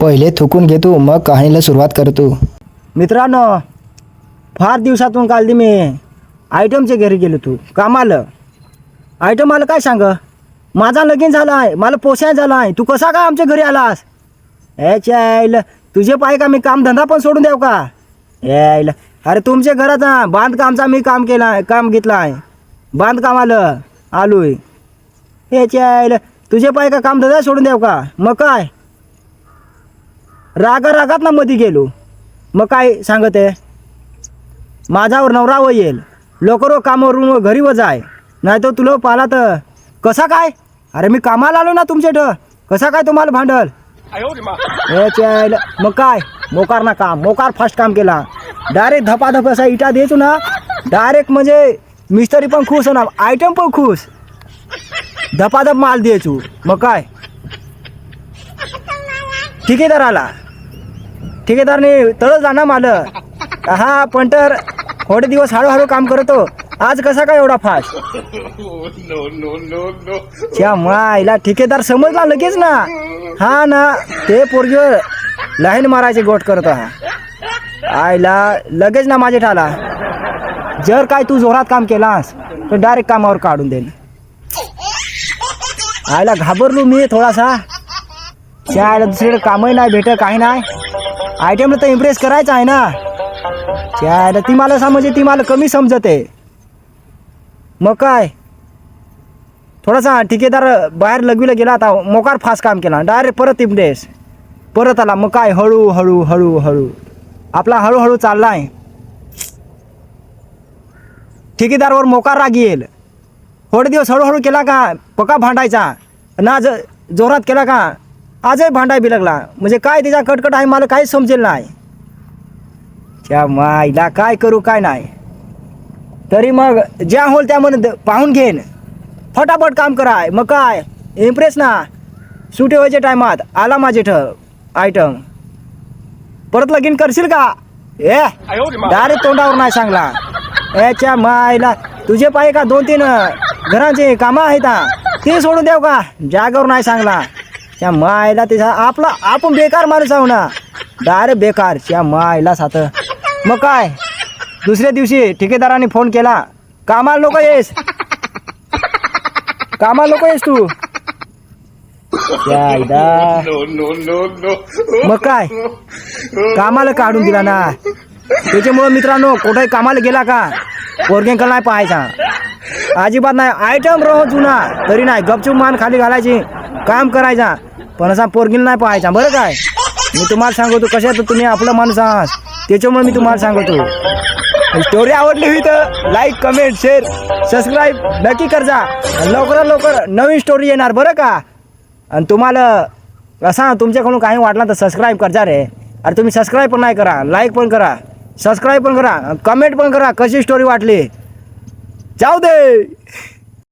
पहिले थुकून घेतो मग कहाणीला सुरुवात करतो. मित्रांनो फार दिवसातून काल मी आयटमच्या घरी गेलो तू कामाला. आयटम मला काय सांग? माझा लगीन झाला आहे मला पोसाय झाला आहे तू कसा काय आमच्या घरी आलास? याच्या आईला तुझे पाय का मी कामधंदा पण सोडून देऊ का? यायला. अरे तुमच्या घराचा बांधकामचा मी काम केला आहे काम घेतला आहे बांधकामाला आलोय. याच्या आईला तुझे पाय का कामधंदा सोडून देऊ का? मग काय? रागा रागात ना मध्ये गेलो. मग काय सांगत? आहे माझ्यावर नवरा व येईल. लोकर कामावरून व घरी व जाय. नाही तर तुला पाला तर कसा काय? अरे मी कामाला आलो ना तुमच्या इथं कसा काय तुम्हाला भांडल? मग काय? मोकार ना काम. मोकार फास्ट काम केला. डायरेक्ट धपाधप असा इटा द्यायचो ना. डायरेक्ट म्हणजे मिस्त्री पण खुश होणार. आयटम पण खुश. धपाधप माल द्यायचो. मग काय? ठीक आहे तर आला. ठेकेदारने तळच जाणार माल हा पण तर थोडे दिवस हळूहळू काम करतो. आज कसा काय एवढा फास्ट? च्या मायला ठेकेदार समजला लगेच ना? हा ना ते पोरगीवर लाईन मारायचे गोट करतो हा आयला लगेच ना माझे ठाला. जर काय तू जोरात काम केलास तर डायरेक्ट कामावर काढून देईन आयला घाबरलो मी थोडासा. त्याला दुसरीकडे कामही नाही भेट काही नाही. आयटमला तर इम्प्रेस करायचं आहे ना. त्याला ती मला समजते ती मला कमी समजत. आहे मग काय? थोडासा ठिकेदार बाहेर लगवीला गेला आता मोकार फास्ट काम केला. डायरेक्ट परत इम्प्रेस परत आला. मग काय? हळू हळू हळू हळू. आपला हळूहळू चालला आहे ठेकेदारवर मोकार राग येईल. थोडे दिवस हळूहळू केला का? पका भांडायचा. ना ज जोरात केला का? आजही भांडाय बी लागला. म्हणजे काय त्याचा कटकट आहे मला काहीच समजेल नाही. त्या माईला काय करू काय नाही. तरी मग ज्या होल त्यामध्ये द- पाहून घेईन. फटाफट काम कराय. मग काय? इम्प्रेस ना. सुटे व्हायच्या टायमात आला माझे ठ आयटम परत लगीन करशील का? ए डायरेक्ट तोंडावर नाही सांगला. याच्या मायला तुझे पाय का दोन तीन घरांचे कामं आहेत ते सोडून देऊ का? जागेवर नाही सांगला. त्या मायला ते आपला आपण बेकार माणूस आहो ना. डायरेक्ट बेकार त्या मायला सात मग काय? दुसऱ्या दिवशी ठेकेदाराने फोन केला कामाला लोक येस कामाला लोक येस तू. मग काय? कामाला काढून दिला ना. त्याच्यामुळे मित्रांनो कुठे कामाला गेला का? पोरगेंकल नाही पाहायचा. अजिबात नाही. आयटम राहो जुना. तरी नाही. गपचूप मान खाली घालायची. काम करायचा. पण असा पोरगीला नाही पाहायचा. बरं काय? मी तुम्हाला सांगतो कशात तुम्ही आपलं माणूस आहात. त्याच्यामुळे मी तुम्हाला सांगतो. स्टोरी आवडली होई तर लाईक कमेंट शेअर सबस्क्राईब नक्की कर जा लवकरात लवकर नवीन स्टोरी येणार बरं का? आणि तुम्हाला असा तुमच्याकडून काही वाटला तर सबस्क्राईब करजा रे. अरे तुम्ही सबस्क्राईब पण नाही करा लाईक पण करा सबस्क्राईब पण करा कमेंट पण करा कशी स्टोरी वाटली. जाऊ दे!